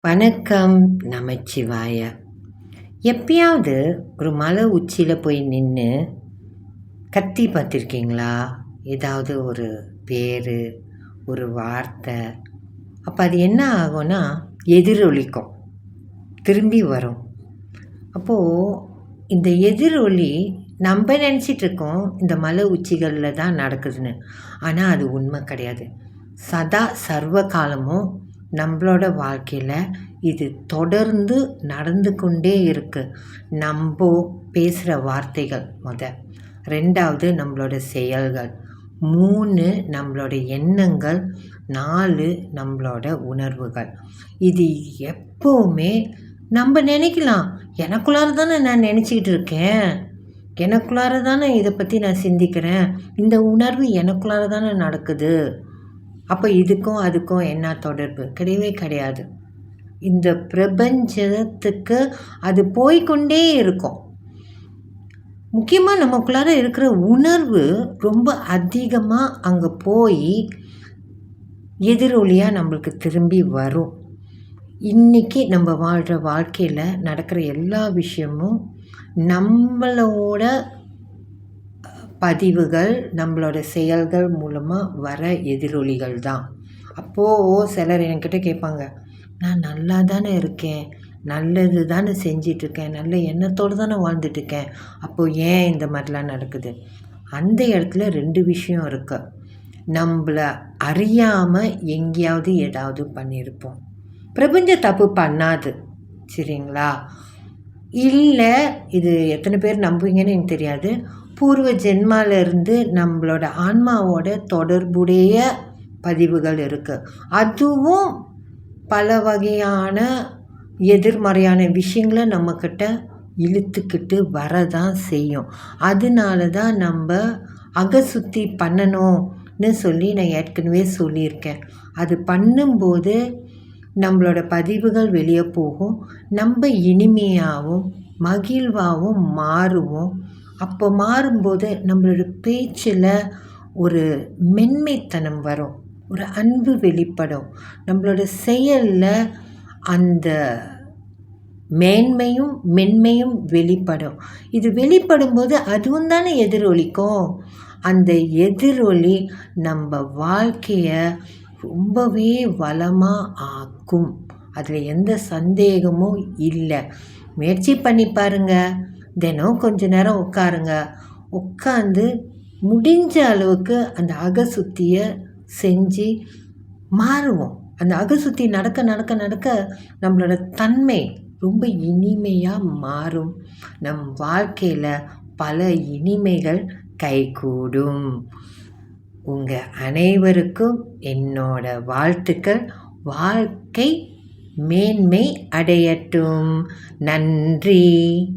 வணக்கம் நமச்சிவாய. எப்பயாவது ஒரு மலை உச்சியில் போய் நின்று கத்தி பார்த்துருக்கீங்களா? ஏதாவது ஒரு பேர் ஒரு வார்த்தை. அப்போ அது என்ன ஆகும்னா எதிரொலிக்கும். திரும்பி வரும். அப்போது இந்த எதிரொலி நம்ம நினச்சிட்டு இருக்கோம் இந்த மலை உச்சிகளில் தான் நடக்குதுன்னு. ஆனால் அது உண்மை கிடையாது. சதா சர்வ காலமும் நம்மளோட வாழ்க்கையில் இது தொடர்ந்து நடந்து கொண்டே இருக்குது நம்ம பேசுகிற வார்த்தைகள் முத. ரெண்டாவது நம்மளோட செயல்கள். மூணு நம்மளோட எண்ணங்கள். நாலு நம்மளோட உணர்வுகள். இது எப்போவுமே நம்ம நினைக்கலாம். எனக்குள்ளார தானே நான் நினச்சிக்கிட்டு இருக்கேன். எனக்குள்ளார தானே இதை பற்றி நான் சிந்திக்கிறேன். இந்த உணர்வு எனக்குள்ளார தானே நடக்குது. அப்போ இதுக்கும் அதுக்கும் என்ன தொடர்பு? கிடையவே கிடையாது. இந்த பிரபஞ்சத்துக்கு அது போய்க்கொண்டே இருக்கும். முக்கியமாக நமக்குள்ளார இருக்கிற உணர்வு ரொம்ப அதிகமாக அங்கே போய் எதிரொலியாக நம்மளுக்கு திரும்பி வரும். இன்றைக்கி நம்ம வாழ்கிற வாழ்க்கையில் நடக்கிற எல்லா விஷயமும் நம்மளோட பதிவுகள் நம்மளோட செயல்கள் மூலமாக வர எதிரொலிகள் தான். அப்போது சிலர் என்கிட்ட கேட்பாங்க நான் நல்லா தானே இருக்கேன் நல்லது தானே செஞ்சிட்ருக்கேன் நல்ல எண்ணத்தோடு தானே வாழ்ந்துட்டுருக்கேன் அப்போது ஏன் இந்த மாதிரிலாம் நடக்குது? அந்த இடத்துல ரெண்டு விஷயம் இருக்கு. நம்மளை அறியாமல் எங்கேயாவது ஏதாவது பண்ணியிருப்போம். பிரபஞ்ச தப்பு பண்ணாது சரிங்களா? இல்லை இது எத்தனை பேர் நம்புவீங்கன்னு எனக்கு தெரியாது. பூர்வ ஜென்மாவிலேருந்து நம்மளோட ஆன்மாவோட தொடர்புடைய பதிவுகள் இருக்குது அதுவும் பல வகையான எதிர்மறையான விஷயங்களை நம்மக்கிட்ட இழுத்துக்கிட்டு வரதான் செய்யும். அதனால தான் நம்ம அகசுத்தி பண்ணணும்னு சொல்லி நான் ஏற்கனவே சொல்லியிருக்கேன். அது பண்ணும்போது நம்மளோட பதிவுகள் வெளியே போகும். நம்ம இனிமையாகவும் மகிழ்வாகவும் மாறுவோம். அப்போ மாறும்போது நம்மளோட பேச்சில் ஒரு மென்மைத்தனம் வரும். ஒரு அன்பு வெளிப்படும். நம்மளோட செயலில் அந்த மேன்மையும் மென்மையும் வெளிப்படும். இது வெளிப்படும்போது அதுவும் தானே எதிரொலிக்கும். அந்த எதிரொலி நம்ம வாழ்க்கையை ரொம்பவே வளமாக ஆக்கும். அதில் எந்த சந்தேகமும் இல்லை. முயற்சி பண்ணி பாருங்கள் தினம் கொஞ்ச நேரம் உட்காருங்க. உட்காந்து முடிஞ்ச அளவுக்கு அந்த அகசுத்தியை செஞ்சு மாறுவோம். அந்த அகசுத்தி நடக்க நடக்க நடக்க நம்மளோட தன்மை ரொம்ப இனிமையாக மாறும். நம் வாழ்க்கையில் பல இனிமைகள் கைகூடும். உங்கள் அனைவருக்கும் என்னோட வாழ்த்துக்கள். வாழ்க்கை மேன்மை அடையட்டும். நன்றி.